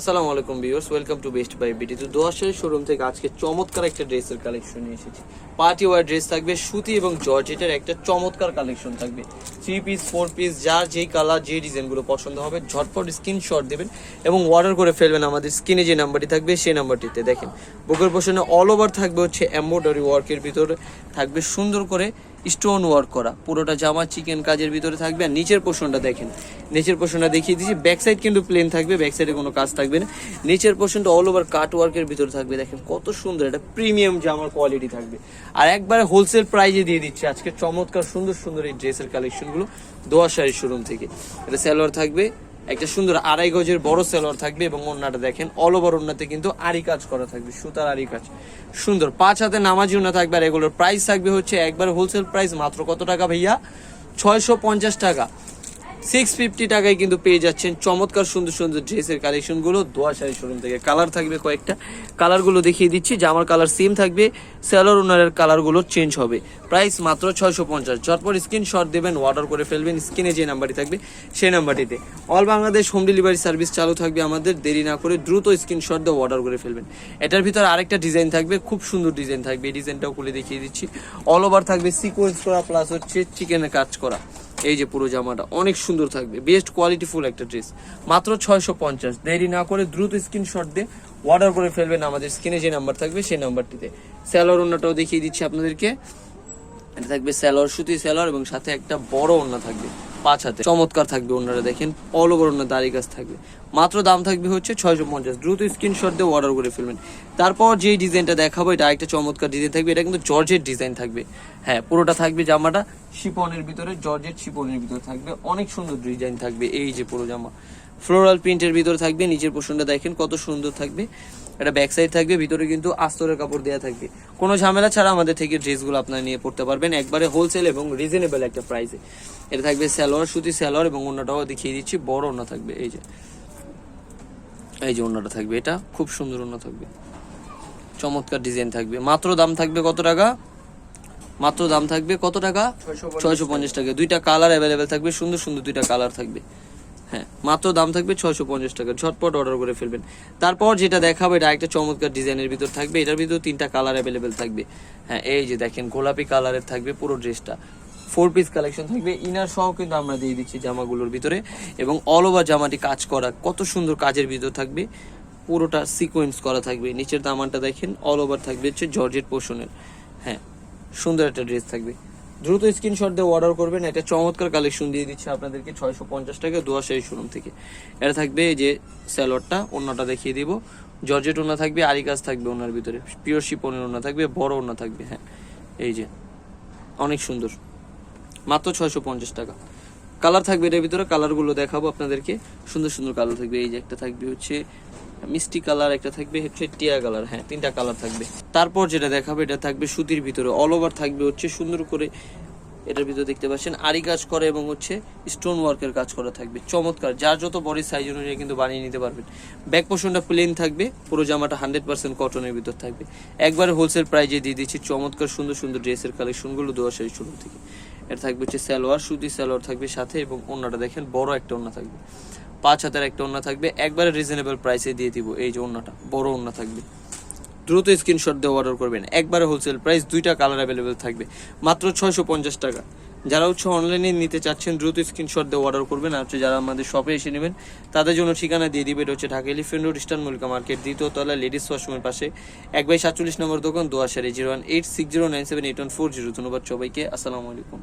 আসসালামু আলাইকুম viewers, welcome to best by BT. তো দোয়াশের শোরুম থেকে আজকে চমৎকার একটা ড্রেসের কালেকশন নিয়ে এসেছি। পার্টি ওয়ার ড্রেস থাকবে, সুতি এবং জর্জেটের একটা চমৎকার কালেকশন থাকবে। থ্রি পিস ফোর পিস যার যেই কালার যে ডিজাইনগুলো পছন্দ হবে, ঝটপট স্ক্রিনশট দেবেন এবং অর্ডার করে ফেলবেন আমাদের স্ক্রিনে যে নাম্বারটি থাকবে, সেই নাম্বারটিতে দেখেন, বুকের পোষণে অল ওভার থাকবে হচ্ছে এম্ব্রয়ডারি ওয়ার্কের ভিতরে। থাকবে সুন্দর করে স্টোন ওয়ার্ক করা। পুরোটা জামা, চিকেন কাজের ভিতরে থাকবে। আর নিচের পোর্শনটা দেখেন। নিচের পোর্শনটা দেখিয়ে দিচ্ছি। ব্যাক সাইড কিন্তু প্লেন থাকবে ব্যাক সাইডে কোনো কাজ থাকবে না। নিচের পোর্শনটা অল ওভার কাট ওয়ার্কের ভিতরে থাকবে। দেখেন কত সুন্দর, এটা প্রিমিয়াম জামার কোয়ালিটি থাকবে। আর একবারে হোলসেল প্রাইজে দিয়ে দিচ্ছে। আজকে চমৎকার, সুন্দর সুন্দর এই ড্রেসের কালেকশনগুলো দোয়া শাড়ির শোরুম থেকে। এটা স্যালোয়ার থাকবে একটা সুন্দর আড়াই গজের বড় সেলর থাকবে এবং ওন্নাটা দেখেন অল ওভার ওন্নাতে কিন্তু আড়ি কাজ করা থাকবে, সুতার আড়ি কাজ। সুন্দর, পাঁচ হাতে নামাজি ওনা থাকবে আর এগুলোর প্রাইস থাকবে হচ্ছে একবার হোলসেল প্রাইস মাত্র কত টাকা ভাইয়া? ছয়শো পঞ্চাশ টাকা। সিক্স ফিফটি টাকায় কিন্তু পেয়ে যাচ্ছেন চমৎকার সুন্দর সুন্দর ড্রেসের কালেকশনগুলো দোয়া শাড়ি শোরুম থেকে। কালার থাকবে কয়েকটা। কালারগুলো দেখিয়ে দিচ্ছি। জামার কালার সেম থাকবে। স্যালোর ওনারের কালারগুলো চেঞ্জ হবে। প্রাইস মাত্র ছয়শো পঞ্চাশ। ঝটপট স্ক্রিনশট দেবেন অর্ডার করে ফেলবেন স্ক্রিনে যে নাম্বারটি থাকবে, সেই নাম্বারটিতে all Bangladesh home delivery service চালু থাকবে আমাদের। দেরি না করে দ্রুত স্ক্রিনশট দিয়ে অর্ডার করে ফেলবেন। এটার ভিতরে আরেকটা ডিজাইন থাকবে। খুব সুন্দর ডিজাইন থাকবে। এই ডিজাইনটাও খুলে দেখিয়ে দিচ্ছি। অল ওভার থাকবে সিকোয়েন্স করা প্লাস হচ্ছে চিকেনের কাজ করা। এই যে পুরো জামাটা, অনেক সুন্দর থাকবে। বেস্ট কোয়ালিটি ফুল একটা ড্রেস মাত্র ছয়শো পঞ্চাশ। দেরি না করে দ্রুত স্ক্রিনশট দিয়ে অর্ডার করে ফেলবেন আমাদের স্ক্রিনে যে নাম্বার থাকবে সেই নাম্বারটিতে স্যালোর অন্যটাও দেখিয়ে দিচ্ছি আপনাদেরকে। এটা থাকবে স্যালোর সুতি স্যালোর এবং সাথে একটা বড় ওনা থাকবে। পাঁচ হাতে। চমৎকার থাকবে ওনারা, দেখেন অল ওভার ওনার দাড়ি গাছ থাকবে। মাত্র দাম থাকবে হচ্ছে ছয়শো পঞ্চাশ। দ্রুত স্ক্রিনশট দিয়ে অর্ডার করে ফেলবেন। তারপর যে ডিজাইনটা দেখাবো, এটা একটা চমৎকার ডিজাইন থাকবে। এটা কিন্তু জর্জের ডিজাইন থাকবে। হ্যাঁ পুরোটা থাকবে জামাটা শিপনের ভিতরে, জর্জের শিপনের ভিতরে থাকবে। অনেক সুন্দর ডিজাইন থাকবে এই যে পুরো জামা। ফ্লোরাল প্রিন্টের ভিতরে থাকবে, নিচের পোর্শনটা দেখেন কত সুন্দর থাকবে। এটা ব্যাক সাইড থাকবে ভিতরে কিন্তু আস্তরের কাপড় দেওয়া থাকবে। কোনো ঝামেলা ছাড়া আমাদের থেকে ড্রেসগুলো আপনারা নিয়ে পড়তে পারবেন একবারে হোলসেল এবং রিজনেবল একটা প্রাইসে এটা থাকবে স্যালোয়ার সুতি স্যালোয়ার এবং অন্যটাও দেখিয়ে দিচ্ছি বড় অন্য থাকবে এই যে। এই যে অন্যটা থাকবে এটা খুব সুন্দর অন্য থাকবে। চমৎকার ডিজাইন থাকবে। মাত্র দাম থাকবে কত টাকা? মাত্র দাম থাকবে কত টাকা? ছয়শো পঞ্চাশ টাকা। দুইটা কালার অ্যাভেলেবেল থাকবে সুন্দর সুন্দর দুইটা কালার থাকবে। হ্যাঁ মাত্র দাম থাকবে ছয়শো পঞ্চাশ টাকা। ঝটপট অর্ডার করে ফেলবেন। তারপর যেটা দেখাবো, এটা একটা চমৎকার ডিজাইনের ভিতর থাকবে। এটার ভিতর তিনটা কালার অ্যাভেলেবেল থাকবে। হ্যাঁ এই যে দেখেন, গোলাপি কালারের থাকবে পুরো ড্রেসটা ফোর পিস কালেকশন থাকবে। ইনার সহ কিন্তু আমরা দিয়ে দিচ্ছি জামাগুলোর ভিতরে। এবং অল ওভার জামাটি কাজ করা, কত সুন্দর কাজের ভিতর থাকবে। পুরোটা সিকোয়েন্স করা থাকবে। নিচের দামানটা দেখেন অল ওভার থাকবে হচ্ছে জর্জেট পোর্শনের হ্যাঁ সুন্দর একটা ড্রেস থাকবে। দ্রুত স্ক্রিনশট দিয়ে অর্ডার করবেন। একটা চমৎকার কালেকশন দিয়ে দিচ্ছে আপনাদেরকে। ছয়শো পঞ্চাশ টাকা, দোয়া সেই শোরুম থেকে। এটা থাকবে যে স্যালোয়ারটা অন্যটা দেখিয়ে দিব। জর্জেট ওনা থাকবে আরি কাজ থাকবে ওনার ভিতরে। পিওর শিপনের ওনা থাকবে, বড় ওনা থাকবে হ্যাঁ। এই যে, অনেক সুন্দর। মাত্র ছয়শো পঞ্চাশ টাকা। কালার থাকবে এটার ভিতরে কালারগুলো দেখাবো আপনাদেরকে। সুন্দর সুন্দর কালার থাকবে। এই যে একটা থাকবে হচ্ছে মিষ্টি কালার একটা থাকবে, হচ্ছে টিয়া কালার হ্যাঁ তিনটা কালার থাকবে। তারপর যেটা দেখাবে, এটা থাকবে সুতির ভিতরে। অল ওভার থাকবে হচ্ছে সুন্দর করে এটার ভিতরে দেখতে পাচ্ছেন। আরি কাজ করে এবং হচ্ছে স্টোন ওয়ার্কের কাজ করা থাকবে। চমৎকার, যার যত বডি সাইজ অনুযায়ী কিন্তু বানিয়ে নিতে পারবেন। ব্যাক পোর্শনটা প্লেন থাকবে, পুরো জামাটা হান্ড্রেড পার্সেন্ট কটনের ভিতর থাকবে। একবার হোলসেল প্রাইজে দিয়ে দিচ্ছি, চমৎকার সুন্দর সুন্দর ড্রেসের কালেকশনগুলো দোয়া শাড়ি শুরু থেকে। এটা থাকবে হচ্ছে সালোয়ার, সুতি সালোয়ার থাকবে সাথে এবং অন্যটা দেখেন, বড় একটা ওন্না থাকবে। পাঁচ হাতের একটা ওন্না থাকবে, একবারে রিজনেবল প্রাইসে দিয়ে দিব এই যে ওন্নাটা বড় ওন্না থাকবে। দ্রুত স্ক্রিনশট দিয়ে অর্ডার করবেন, একবারে হোলসেল প্রাইস দুইটা কালার অ্যাভেলেবেল থাকবে, মাত্র ছয়শো পঞ্চাশ টাকা। যারা হচ্ছে অনলাইনে নিতে চাচ্ছেন, দ্রুত স্ক্রিনশট দিয়ে অর্ডার করবেন, আর হচ্ছে যারা আমাদের শপে এসে নেবেন, তাদের জন্য ঠিকানা দিয়ে দিবে, এটা হচ্ছে Dhaka elephant road eastern Mallika market দ্বিতীয় তলা লেডিস ওয়াশরুমের পাশে, এক বাই সাতচল্লিশ নম্বর দোকান দোয়াশারি zero one eight six zero nine seven eight one four zero. ধন্যবাদ সবাইকে, আসসালামু আলাইকুম।